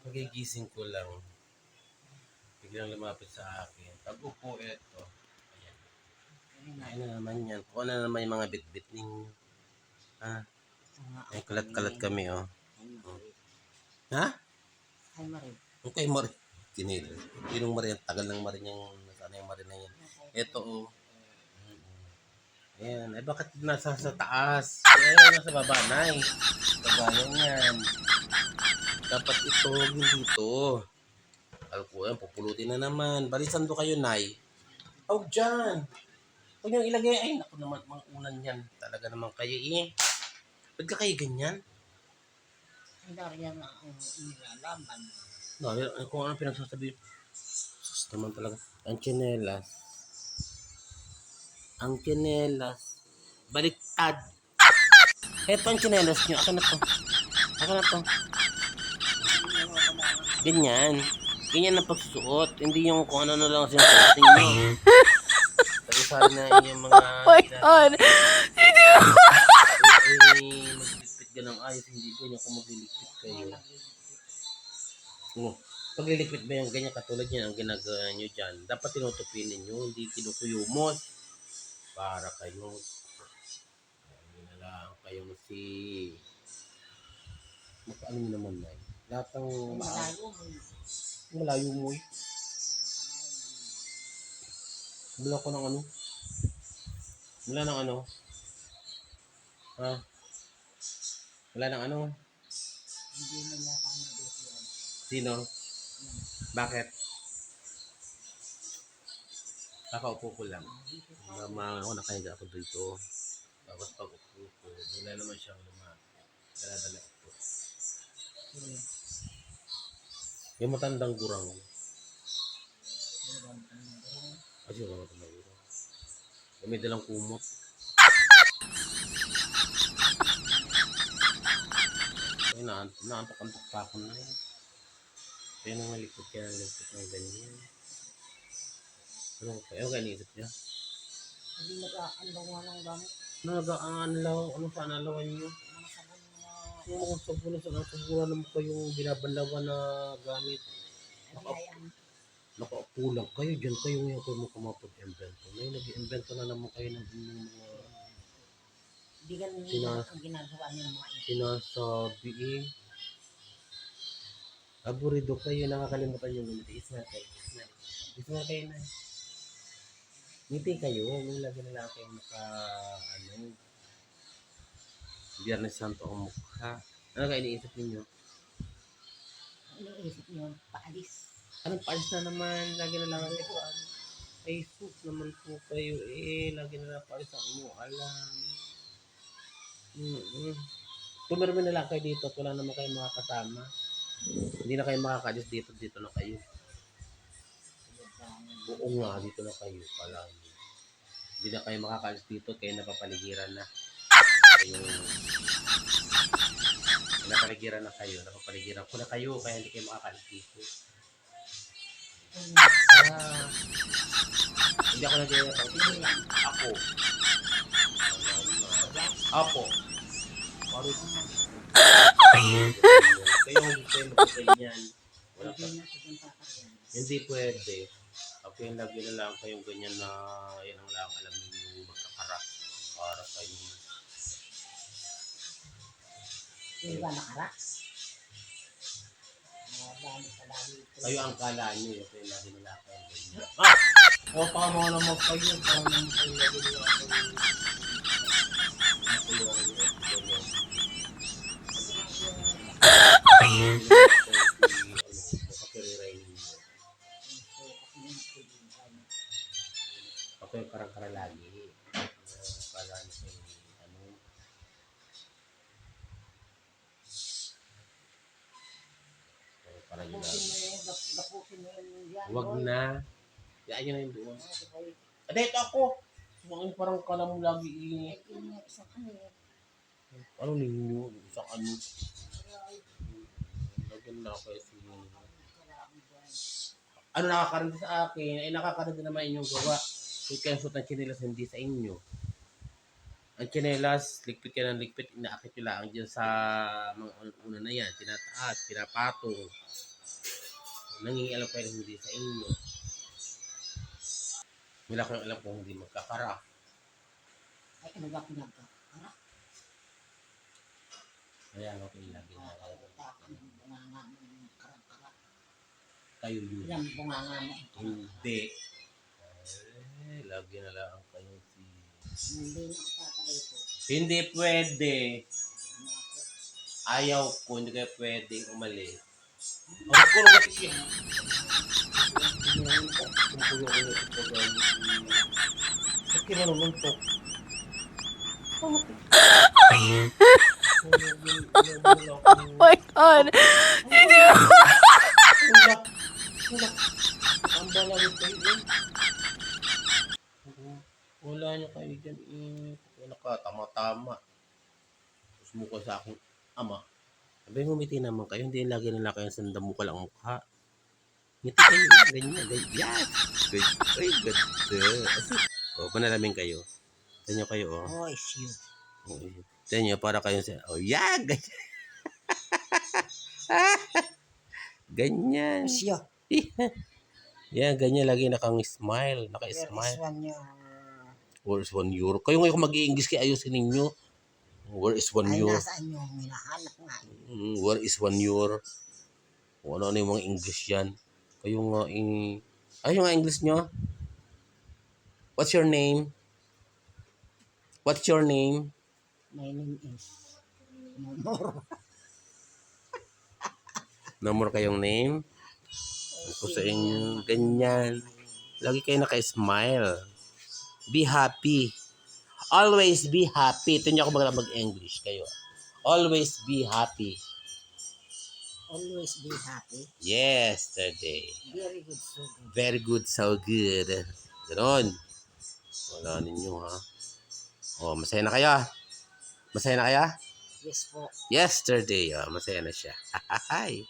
Pagigising ko lang, biglang lumapit sa akin. Pag-upo, eto. Ayan. Ayan na naman yan. Kung ano naman yung mga bit-bit ninyo. Ha? Ay, kalat-kalat kami, oh. Ha? Ay, Marie. Ang kay Mari. Kinil. Yung Mari, ang tagal ng Mari niyang, ano yung Mari na yan. Ito, oh. Ayan. Eh, bakit nasa sa taas? Eh, nasa baba na eh. Kabayan yan. Dapat ito, hindi dito. Alko, yan, pupulutin na naman. Balisan to kayo, Nay. Oh, dyan. Huwag niyong ilagay. Ay, naku naman, mga unan yan. Talaga naman kayo eh. Ba't ka kayo ganyan? Ay, dariyan na ang nilalaban. No, ano kung ano pinagsasabi. Sus naman talaga. Ang tsinelas. Ang tsinelas. Baliktad. Heto ang tsinelas nyo. Aka na to. Aka na to. Ganyan. Ganyan ang pagsusuot. Hindi yung kung ano na lang sinusuotin nyo. Tagisari na inyong mga... Oh my God! Ay, magligpit ka ng ayos. Hindi ganyan kung magliligpit kayo. Oh, paglilikpit ba yung ganyan katulad yan ang ginagawa nyo dyan? Dapat tinutupin ninyo, hindi kinukuyumos. Para kayo. Ayun na lang kayo si... Ano naman na Lahat ng Malayo mo. malayo mo eh. Wala ko ng ano. Wala ng ano. Ha? Wala ng ano. Hindi na dito yan. Sino? Bakit? Kakaupo ko lang. Mama ako nakahiga ako dito. Tapos pag upo ko, wala naman siyang lumapit. Dala-dala ko. Yung matandang gurang. Kasi yung matandang gurang. Yung may dalang kumot. Ay, naantok, naantok-antok pa ako na yun. Kaya nang malikot kaya ng likot ng ganyan. Ano ko kaya? Ano kaya niisip niya? Hindi nag-aandaw nga ng gamit. Nag-aanlaw, ano sa analawan niyo? Mga sabon na Yung mga sabuna sa nasabura naman kayong binabanlawan na gamit. lagayan. Nakakulang kayo dyan kayo ngayon kayo mo kumapag-invento. Ngayon nag-invento na naman kayo ng inyong mga Hindi ganun Sina- ang ginagawa ng mga ito. sinasabi eh. Aburido kayo, nakakalimutan yung ngiti. Isna kayo. Isna. Isna kayo na. Ngiti kayo, may lagi na lang kayo maka, ano, Biyernes Santo ang mukha. Ano kayo iniisip ninyo? Ano isip niyo? Paalis. Anong paalis na naman? Lagi na lang ano. Ay, sus naman po kayo eh. Lagi na lang paalis ang mo alam. Mm-mm. Pumirmi na lang kayo dito at wala naman kayo makakasama. Hindi na kayo makakalis dito, dito na kayo. Oo nga, dito na kayo pala. Hindi na kayo makakalis dito, kayo napapaligiran na. Kayo, napapaligiran na kayo, napapaligiran ko na kayo, kaya hindi kayo. Ah, hindi ako nag-iaya Ako. Apo. Parang kayo hindi kayo magkaganyan. Wala pa. Hindi pwede. Ako yung lagi na lang kayong ganyan na Hindi ba nakara? Mga gamit sa lagi ito. Kayo ang kala niyo yung kayo na lang kayong ganyan. Ah! O paano nga naman kayo? Paano naman kayo yung karang kara lagi. Kala niyo kayo, ano, Pero para yun Gapusin lang. mo yun. gap- Gapusin mo yun. yan, Huwag na. Kaya yun na yung doon. Ano, boy? Ate, ito ako. Bakit parang mo lagi Eh, eh. ano eh. Ninyo? Isang ano? Lagyan na ako kasi ano nakakaroon sa akin, ay nakakaroon din naman inyong gawa. Suot ng chinelas, hindi sa inyo. Ang chinelas, ligpit ka ng ligpit, inaakit nyo lang dyan sa mga una na yan. Tinataas, pinapatong. Nangingialam kayo na hindi sa inyo. Wala kayong alam kung hindi magkakara. Ay, ano ba pinagkakara? Kaya mo yung karang-kara. kayo yun. Ilang bunganga mo. Hindi. Eh, lagi na lang kayo si... Hindi na ako. Hindi pwede. Ako? Ayaw ko, hindi kayo pwedeng umalis. Ko? Oh my god. Ang balawin kayo eh. Wala niyo kayo dyan eh. Wala ka, tama-tama. Tapos mukha sa aking ama. Mo, ngiti naman kayo. Hindi lagi nila kayo sanda mukha lang ang mukha. Ngiti kayo. Ganyan. Ganyan. Yes. Good. Ay, good. O, oh, panalamin kayo. Tanyo kayo, oh. Oh, it's you. Oh, Tanyo, para kayo sa... Oh, yeah. Ganyan. ganyan. It's you. Yan, ganyan lagi nakang-smile. There is Naka-smile. one your... Where is one euro? Kayo ngayon mag-i-English kayo ayusin ninyo. Where is one Ay, euro? nasaan yung hinahanap nga. eh. Mm, where is one euro? Kung ano-ano yung mga English yan. Kayo nga i... Ay, yung nga English nyo? What's your name? What's your name? My name is... Momoro. No more kayong name? Ako sa inyo, ganyan. Lagi kayo naka-smile. Be happy. Always be happy. Ito niyo ako mag- mag-English kayo. Always be happy. Always be happy. Yesterday. Very good, so good. Very good, so good. Ganon. Wala ninyo ha. Oh, masaya na kayo. Masaya na kaya? Yes po. Yesterday. Oh, masaya na siya. Hi.